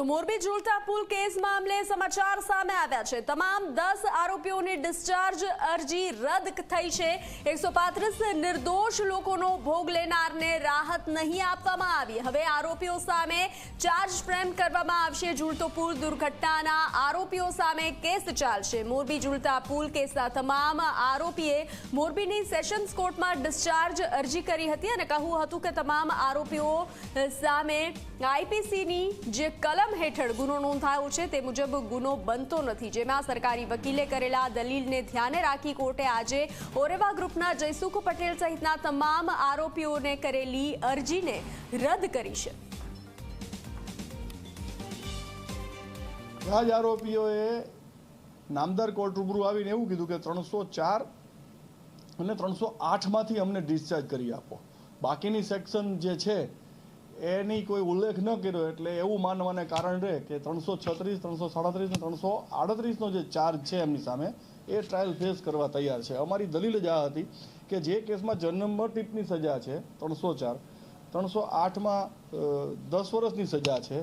તો મોરબી ઝૂલતા પુલ કેસ મામલે સમાચાર સામે આવ્યા છે. તમામ દસ આરોપીઓની ડિસ્ચાર્જ અરજી રદ થઈ છે. એકસો નિર્દોષ લોકોનો ભોગ લેનારને રાહત નહીં આપવામાં આવી. હવે આરોપીઓ સામે ચાર્જ ફ્રેમ કરવામાં આવશે. ઝૂલતો પુલ દુર્ઘટનાના આરોપીઓ સામે કેસ ચાલશે. મોરબી ઝૂલતા પુલ કેસના તમામ આરોપીએ મોરબીની સેશન્સ કોર્ટમાં ડિસ્ચાર્જ અરજી કરી હતી અને કહ્યું હતું કે તમામ આરોપીઓ સામે આઈપીસીની જે કલમ હેઠળ ગુનો નોંધાયો છે. તે મુજબ ગુનો બનતો નથી. જેમાં સરકારી વકીલે કરેલા દલીલને ધ્યાને રાખી કોર્ટે આજે ઓરેવા ગ્રુપના જયસુખ પટેલ સહિતના તમામ આરોપીઓને કરેલી અરજીને રદ કરી છે. આ જ આરોપીઓએ નામદાર કોર્ટ રૂબરૂ આવીને એવું કીધું કે ત્રણસો ચાર અને ત્રણસો આઠમાંથી અમને ડિસ્ચાર્જ કરી આપો. બાકીની સેક્શન જે છે એની કોઈ ઉલ્લેખ ન કર્યો એટલે એવું માનવાને કારણ રહે કે ત્રણસો છત્રીસ, ત્રણસો સાડત્રીસ અને ત્રણસો આડત્રીસનો જે ચાર્જ છે એમની સામે, એ ટ્રાયલ ફેસ કરવા તૈયાર છે. અમારી દલીલ જ આ હતી કે જે કેસમાં જન્મ ટીપની સજા છે, ત્રણસો ચાર, ત્રણસો આઠમાં દસ વર્ષની સજા છે,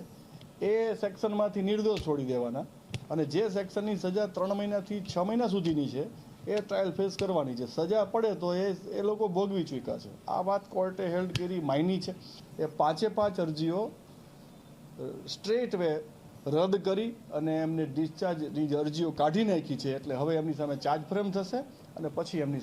એ સેક્શનમાંથી નિર્દોષ છોડી દેવાના. અને જે સેક્શનની સજા ત્રણ મહિનાથી છ મહિના સુધીની છે એ ટ્રાયલ ફેસ કરવાની છે. સજા પડે તો એ એ લોકો ભોગવી ચૂક્યા છે. આ વાત કોર્ટે હેલ્ડ કરી માયની છે. એ પાંચે પાંચ અરજીઓ સ્ટ્રેટ વે રદ કરી અને એમને ડિસ્ચાર્જની અરજીઓ કાઢી નાખી છે, એટલે હવે એમની સામે ચાર્જ ફ્રેમ થશે અને પછી એમની